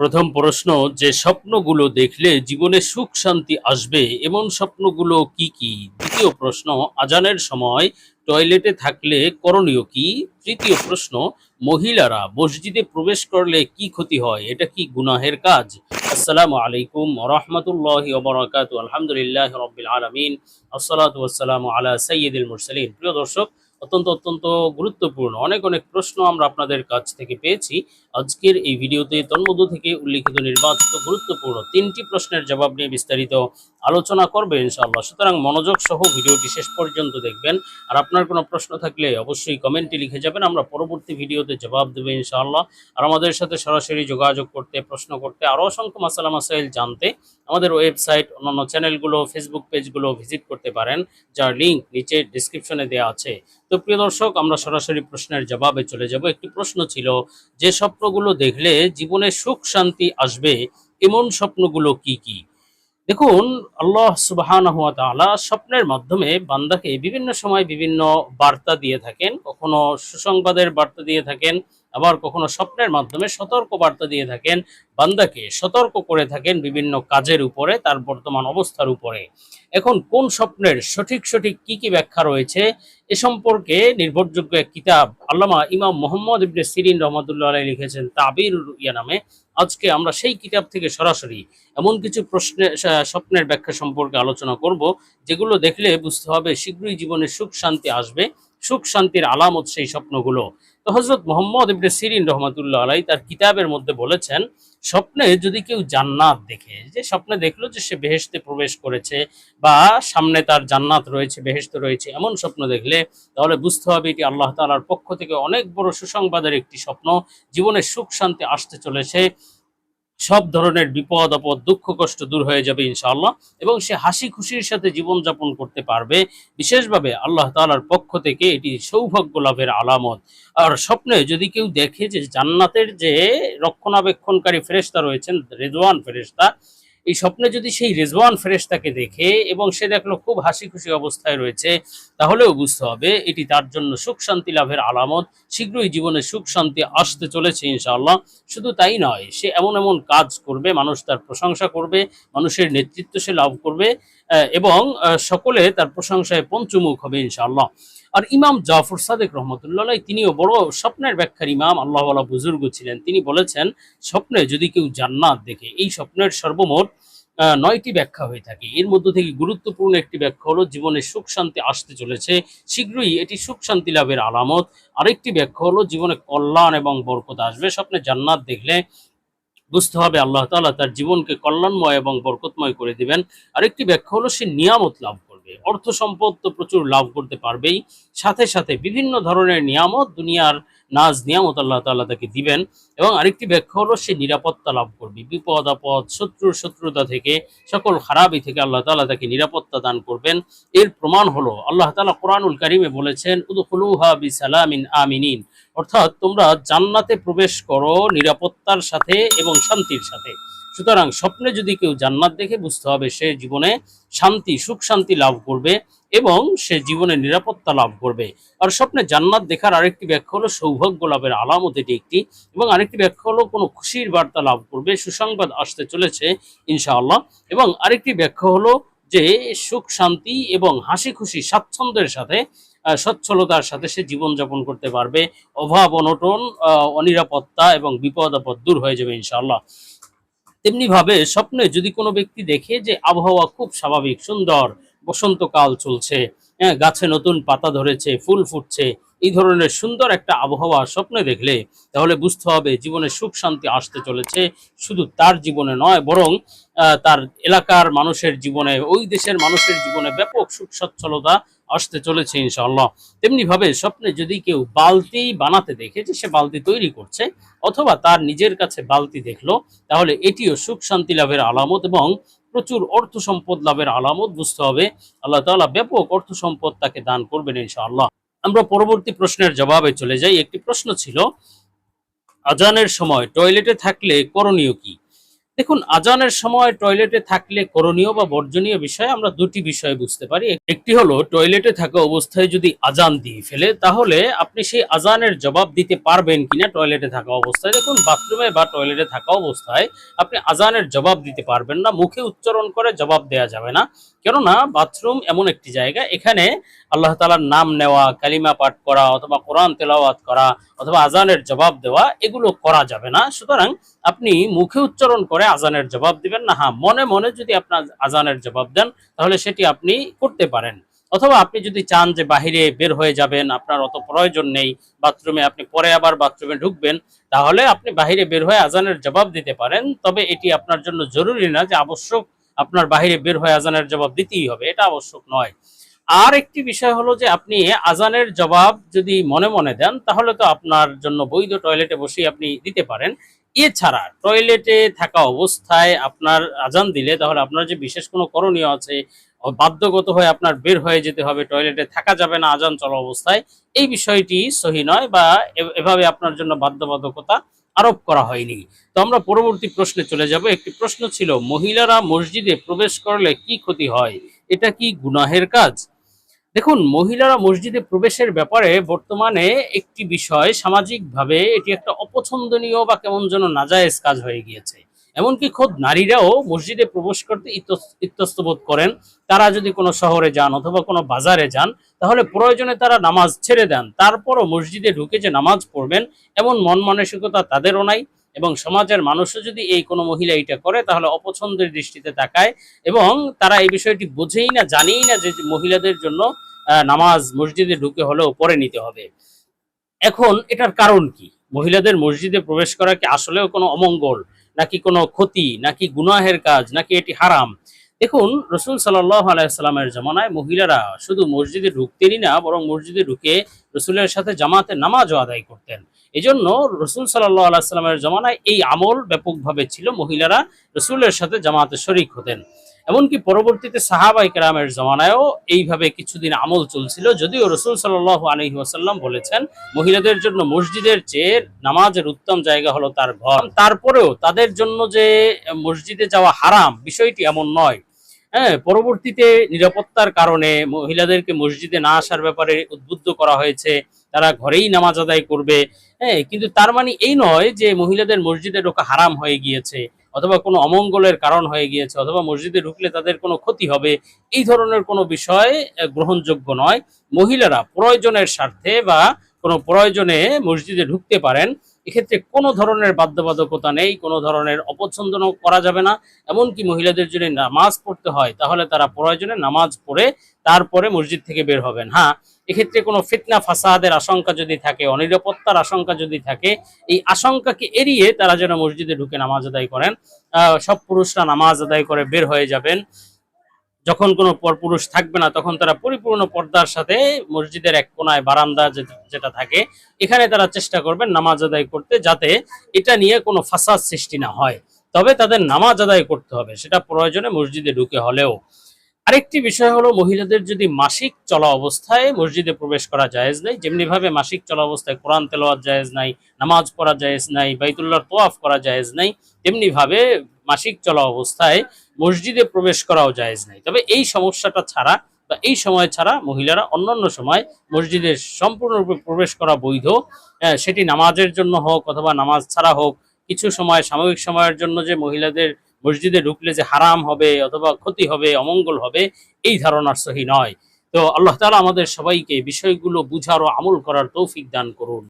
প্রথম প্রশ্ন, যে স্বপ্নগুলো দেখলে জীবনে সুখ, শান্তি আসবে, এমন স্বপ্নগুলো কি কি? দ্বিতীয় প্রশ্ন, আজানের সময় টয়লেটে থাকলে করণীয় কি? তৃতীয় প্রশ্ন, মহিলারা মসজিদে প্রবেশ করলে কি ক্ষতি হয়? এটা কি গুনাহের কাজ? আসসালামু আলাইকুম রহমতুল্লাহ ওবরাকাত, আলহামদুলিল্লাহ রবিল আলমিন, আসসালাতু আসসালামু আলা সৈয়দুল মুরসালিন। প্রিয় দর্শক, অত্যন্ত অত্যন্ত গুরুত্বপূর্ণ, অনেক অনেক প্রশ্ন আমরা আপনাদের কাছ থেকে পেয়েছি। আজকের এই ভিডিওতে তন্মধ্য থেকে উল্লিখিত নির্বাচিত গুরুত্বপূর্ণ তিনটি প্রশ্নের জবাব নিয়ে বিস্তারিত আলোচনা করবে ইনশাআল্লাহ। সুতরাং মনোযোগ সহ ভিডিওটি শেষ পর্যন্ত দেখবেন। আর আপনার কোনো প্রশ্ন থাকলে অবশ্যই কমেন্টে লিখে যাবেন। আমরা পরবর্তী ভিডিওতে জবাব দেবো ইনশাআল্লাহ। আর আমাদের সাথে সরাসরি যোগাযোগ করতে, প্রশ্ন করতে আরও অসংখ্য মাসালা মাসাইল জানতে আমাদের ওয়েবসাইট, অন্যান্য চ্যানেলগুলো, ফেসবুক পেজগুলো ভিজিট করতে পারেন, যার লিঙ্ক নিচে ডিসক্রিপশনে দেওয়া আছে। তো প্রিয় দর্শক, আমরা সরাসরি প্রশ্নের জবাবে চলে যাব। একটি প্রশ্ন ছিল, যে স্বপ্নগুলো দেখলে জীবনে সুখ, শান্তি আসবে। এমন স্বপ্নগুলো কি কি? দেখুন, আল্লাহ সুবাহান স্বপ্নের মাধ্যমে বান্দাকে বিভিন্ন সময় বিভিন্ন বার্তা দিয়ে থাকেন। কখনো সুসংবাদের বার্তা দিয়ে থাকেন, আবার কখনো স্বপ্নের মাধ্যমে সতর্ক বার্তা দিয়ে থাকেন। বান্দাকে সতর্ক করে থাকেন বিভিন্ন কাজের উপরে, তার বর্তমান অবস্থার উপরে। এখন কোন স্বপ্নের সঠিক সঠিক কি কি ব্যাখ্যা রয়েছে? এ সম্পর্কে নির্ভরযোগ্য এক কিতাব আল্লামা ইমাম মোহাম্মদ ইবনে সিরিন রহমতুল্লাহ আলাই লিখেছেন তাবির ইয়া নামে। আজকে আমরা সেই কিতাব থেকে সরাসরি এমন কিছু প্রশ্নের স্বপ্নের ব্যাখ্যা সম্পর্কে আলোচনা করব, যেগুলো দেখলে বুঝতে হবে শীঘ্রই জীবনে সুখ শান্তি আসবে। সুখ শান্তির আলামত সেই স্বপ্নগুলো। তো হজরত মোহাম্মদ ইবনে সিরিন রহমতুল্লাহ আলাই তার কিতাবের মধ্যে বলেছেন, স্বপ্নে যদি কেউ জান্নাত দেখে, যে স্বপ্নে দেখল যে সে বেহেশতে প্রবেশ করেছে বা সামনে তার জান্নাত রয়েছে, বেহেশত রয়েছে, এমন স্বপ্ন দেখলে তাহলে বুঝতে হবে এটি আল্লাহ তালার পক্ষ থেকে অনেক বড় সুসংবাদের একটি স্বপ্ন। জীবনে সুখ শান্তি আসতে চলেছে। সব ধরনের বিপদ, আপদ, দুঃখ, কষ্ট দূর হয়ে যাবে ইনশাআল্লাহ। এবং সে হাসি খুশির সাথে জীবনযাপন করতে পারবে। বিশেষভাবে আল্লাহ তালার পক্ষ থেকে এটি সৌভাগ্য লাভের আলামত। আর স্বপ্নে যদি কেউ দেখে যে জান্নাতের যে রক্ষণাবেক্ষণকারী ফেরেস্তা রয়েছেন, রেজওয়ান ফেরেশতা এই স্বপ্নে যদি সেই রেজওয়ান ফেরেশতাকে দেখে এবং সে দেখল খুব হাসি খুশি অবস্থায় রয়েছে, তাহলেও বুঝতে হবে এটি তার জন্য সুখ শান্তি লাভের আলামত। শীঘ্রই জীবনে সুখ শান্তি আসতে চলেছে ইনশাআল্লাহ। শুধু তাই নয়, সে এমন এমন কাজ করবে, মানুষ তার প্রশংসা করবে, মানুষের নেতৃত্ব সে লাভ করবে এবং সকলে তার প্রশংসায় পঞ্চমুখ হবে ইনশাআল্লাহ। আর ইমাম জাফর সাদেক রহমতুল্লাহ তিনিও বড় স্বপ্নের ব্যাখ্যার ইমাম, আল্লাহওয়ালা বুজুর্গ ছিলেন। তিনি বলেছেন, স্বপ্নে যদি কেউ জান্নাত দেখে, এই স্বপ্নের সর্বমোট নয়টি ব্যাখ্যা হয়ে থাকে। এর মধ্য থেকে গুরুত্বপূর্ণ একটি ব্যাখ্যা হলো, জীবনে সুখ শান্তি আসতে চলেছে। শীঘ্রই এটি সুখ শান্তি লাভের আলামত। আরেকটি ব্যাখ্যা হলো, জীবনে কল্যাণ এবং বরকত আসবে। স্বপ্নে জান্নাত দেখলে বুঝতে হবে আল্লাহ তালা তার জীবনকে কল্যাণময় এবং বরকতময় করে দিবেন। আরেকটি ব্যাখ্যা হলো, সে নিয়ামত লাভ অর্থ সম্পদ তো প্রচুর লাভ করতে পারবেই। সাথে সাথে বিভিন্ন ধরনের নিয়ামত, দুনিয়ার নাজ নিয়ামত আল্লাহ তাআলা তাকে দিবেন এবং আরেকটি ব্যাখ্যা হলো সে নিরাপত্তা লাভ করবে। বিপদ, আপদ, শত্রুর শত্রুতা থেকে, সকল খারাপি থেকে আল্লাহ তাআলা তাকে নিরাপত্তা দান করবেন। এর প্রমাণ হলো আল্লাহ তাআলা কোরআনুল কারিমে বলেছেন, উদখুলুহা বিসালামিন আমিনিন। অর্থাৎ তোমরা জান্নাতে প্রবেশ করো নিরাপত্তার সাথে এবং শান্তির সাথে। সুতরাং স্বপ্নে যদি কেউ জান্নাত দেখে, বুঝতে হবে সে জীবনে শান্তি, সুখ, শান্তি লাভ করবে এবং সে জীবনে নিরাপত্তা লাভ করবে। আর স্বপ্নে জান্নাত দেখার আরেকটি ব্যাখ্যা হলো সৌভাগ্য লাভের আলামত এটি একটি এবং আরেকটি ব্যাখ্যা হলো কোনো খুশির বার্তা লাভ করবে, সুসংবাদ আসতে চলেছে ইনশাআল্লাহ। এবং আরেকটি ব্যাখ্যা হলো যে সুখ, শান্তি এবং হাসি খুশি স্বাচ্ছন্দ্যের সাথে সচ্ছলতার সাথে সে জীবনযাপন করতে পারবে। অভাব, অনটন অনিরাপত্তা এবং বিপদ আপদ দূর হয়ে যাবে ইনশাআল্লাহ। তেমনি ভাবে স্বপ্নে যদি কোনো ব্যক্তি দেখে যে আবহাওয়া খুব স্বাভাবিক সুন্দর বসন্তকাল চলছে হ্যাঁ গাছে নতুন পাতা ধরেছে, ফুল ফুটছে, এই ধরনের সুন্দর একটা আবহাওয়া স্বপ্নে দেখলে তাহলে বুঝতে হবে জীবনে সুখ শান্তি আসতে চলেছে। শুধু তার জীবনে নয়, বরং তার এলাকার মানুষের জীবনে, ওই দেশের মানুষের জীবনে ব্যাপক সুখ সচ্ছলতা আসতে চলেছে ইনশাআল্লাহ। তেমনি ভাবে স্বপ্নে যদি কেউ বালতি বানাতে দেখে যে সে বালতি তৈরি করছে, অথবা তার নিজের কাছে বালতি দেখল, তাহলে এটিও সুখ শান্তি লাভের আলামত এবং প্রচুর অর্থ সম্পদ লাভের আলামত বুঝতে হবে। আল্লাহ তালা ব্যাপক অর্থ সম্পদ তাকে দান করবেন ইনশাআল্লাহ। আমরা পরবর্তী প্রশ্নের জবাবে চলে যাই। একটি প্রশ্ন ছিল, আজানের সময় টয়লেটে থাকলে করণীয় কি? দেখুন, আজানের সময় টয়লেটে থাকলে করণীয় বা বর্জনীয় বিষয় আমরা দুটি বিষয় বুঝতে পারি। একটি হলো টয়লেটে থাকা অবস্থায় যদি আজান দিয়ে ফেলে, তাহলে আপনি সেই আজানের জবাব দিতে পারবেন কিনা টয়লেটে থাকা অবস্থায়। দেখুন বাথরুমে বা টয়লেটে থাকা অবস্থায় আপনি আজানের জবাব দিতে পারবেন না, মুখে উচ্চারণ করে জবাব দেওয়া যাবে না। কেননা বাথরুম এমন একটি জায়গা, এখানে আল্লাহ তালার নাম নেওয়া, কালিমা পাঠ করা, অথবা কোরআন তেলাওয়াত করা, অথবা আজানের জবাব দেওয়া, এগুলো করা যাবে না। সুতরাং আপনি মুখে উচ্চারণ করে আজানের জবাব দিবেন না। হ্যাঁ মনে মনে যদি আপনার আজানের জবাব দেন, তাহলে সেটি আপনি করতে পারেন। অথবা আপনি যদি চান যে বাহিরে বের হয়ে যাবেন, আপনার অত প্রয়োজন নেই, বাথরুমে আপনি পরে আবার বাথরুমে ঢুকবেন, তাহলে আপনি বাহিরে বের হয়ে আজানের জবাব দিতে পারেন। তবে এটি আপনার জন্য জরুরি না যে আবশ্যক আপনার বাহিরে বের হয়ে আজানের জবাব দিতেই হবে, এটা আবশ্যক নয়। আর একটি বিষয় হলো যে আপনি আজানের জবাব যদি মনে মনে দেন, তাহলে তো আপনার জন্য বৈধ টয়লেটে বসেই আপনি দিতে পারেন। এছাড়া টয়লেটে থাকা অবস্থায় আপনার আজান দিলে তাহলে আপনার যে বিশেষ কোনো করণীয় আছে, বাধ্যগত হয়ে আপনার বের হয়ে যেতে হবে, টয়লেটে থাকা যাবে না আজান চলা অবস্থায়, এই বিষয়টি সহি নয় বা এভাবে আপনার জন্য বাধ্যবাধকতা আরোপ করা হয়নি। তো আমরা পরবর্তী প্রশ্নে চলে যাব। একটি প্রশ্ন ছিল, মহিলারা মসজিদে প্রবেশ করলে কি ক্ষতি হয়? এটা কি গুনাহের কাজ? দেখুন, মহিলারা মসজিদে প্রবেশের ব্যাপারে বর্তমানে একটি বিষয় সামাজিকভাবে এটি একটা অপছন্দনীয় বা কেমন যেন নাজায়েজ কাজ হয়ে গিয়েছে। এমনকি খোদ নারীরাও মসজিদে প্রবেশ করতে ইতস্তত করেন। তারা যদি কোনো শহরে যান অথবা কোনো বাজারে যান, তাহলে প্রয়োজনে তারা নামাজ ছেড়ে দেন। তারপরও মসজিদে ঢুকে যে নামাজ পড়বেন, এমন মন মানসিকতা তাদেরও নাই। এবং সমাজের মানুষও যদি এই কোনো মহিলা এটা করে, তাহলে অপছন্দের দৃষ্টিতে তাকায় এবং তারা এই বিষয়টি বোঝেই না, জানেই না যে মহিলাদের জন্য নামাজ মসজিদে ঢুকে হলেও পরে নিতে হবে। এখন এটার কারণ কি? মহিলাদের মসজিদে প্রবেশ করা কি আসলেও কোনো অমঙ্গল, নাকি কোনো ক্ষতি, নাকি গুনাহের কাজ, নাকি এটি হারাম? দেখুন, রসুল সাল্লাহ আলাইসাল্লামের জমানায় মহিলারা শুধু মসজিদে ঢুকতেনই না, বরং মসজিদে ঢুকে রসুলের সাথে জামাতে নামাজও আদায় করতেন। এজন্য রসুল সাল্লাহ আলাইসাল্লামের জমানায় এই আমল ব্যাপকভাবে ছিল। মহিলারা রসুলের সাথে জামাতে শরিক হতেন। এমনকি পরবর্তীতে সাহাবাই কেরামের জমানায়ও এইভাবে কিছুদিন আমল চলছিল। যদিও রসুল সাল্লাহ আলহি ওয়াসাল্লাম বলেছেন, মহিলাদের জন্য মসজিদের চেয়ে নামাজের উত্তম জায়গা হলো তার ঘর। তারপরেও তাদের জন্য যে মসজিদে যাওয়া হারাম, বিষয়টি এমন নয়। হ্যাঁ পরবর্তীতে নিরাপত্তার কারণে মহিলাদেরকে মসজিদে না আসার ব্যাপারে উদ্বুদ্ধ করা হয়েছে। তারা ঘরেই নামাজ আদায় করবে। হ্যাঁ কিন্তু তার মানে এই নয় যে মহিলাদের মসজিদে ঢোকা হারাম হয়ে গিয়েছে অথবা কোনো অমঙ্গলের কারণ হয়ে গিয়েছে অথবা মসজিদে ঢুকলে তাদের কোনো ক্ষতি হবে। এই ধরনের কোনো বিষয় গ্রহণযোগ্য নয়। মহিলারা প্রয়োজনের স্বার্থে বা কোনো প্রয়োজনে মসজিদে ঢুকতে পারেন। এক্ষেত্রে কোনো ধরনের বাধ্যবাধকতা নেই, কোনো ধরনের অপছন্দ করা যাবে না। এমনকি মহিলাদের যদি নামাজ পড়তে হয়, তাহলে তারা প্রয়োজনে নামাজ পড়ে তারপরে মসজিদ থেকে বের হবেন। হ্যাঁ এক্ষেত্রে কোনো ফিতনা, ফাসাদের আশঙ্কা যদি থাকে, অনিরাপত্তার আশঙ্কা যদি থাকে, এই আশঙ্কাকে এড়িয়ে তারা যেন মসজিদে ঢুকে নামাজ আদায় করেন। সব পুরুষরা নামাজ আদায় করে বের হয়ে যাবেন। যখন কোনো পরপুরুষ থাকবে না, তখন তারা পরিপূর্ণ পর্দার সাথে মসজিদের এক কোনায় বারান্দা যেটা থাকে, এখানে তারা চেষ্টা করবেন নামাজ আদায় করতে যাতে এটা নিয়ে কোনো ফাসাদ সৃষ্টি না হয়। তবে তাদের নামাজ আদায় করতে হবে, সেটা প্রয়োজনে মসজিদে ঢুকে হলেও। আরেকটি বিষয় হলো, মহিলাদের যদি মাসিক চলা অবস্থায় মসজিদে প্রবেশ করা জায়েজ নাই যেমনি ভাবে মাসিক চলা অবস্থায় কোরআন তেলাওয়াত জায়েজ নাই, নামাজ পড়া জায়েজ নাই, বাইতুল্লাহর তোয়াফ করা জায়েজ নাই তেমনি ভাবে মাসিক চলা অবস্থায় মসজিদে প্রবেশ করাও জায়েজ নাই। তবে এই সমস্যাটা ছাড়া বা এই সময় ছাড়া মহিলারা অন্যান্য সময় মসজিদে সম্পূর্ণরূপে প্রবেশ করা বৈধ। আহ, সেটি নামাজের জন্য হোক অথবা নামাজ ছাড়া হোক কিছু সময় সাময়িক সময়ের জন্য যে মহিলাদের মসজিদে ঢুকলে যে হারাম হবে অথবা ক্ষতি হবে অমঙ্গল হবে এই ধারণার সহি নয়। তো আল্লাহ তাআলা আমাদের সবাইকে বিষয়গুলো বুঝার ও আমল করার তৌফিক দান করুন।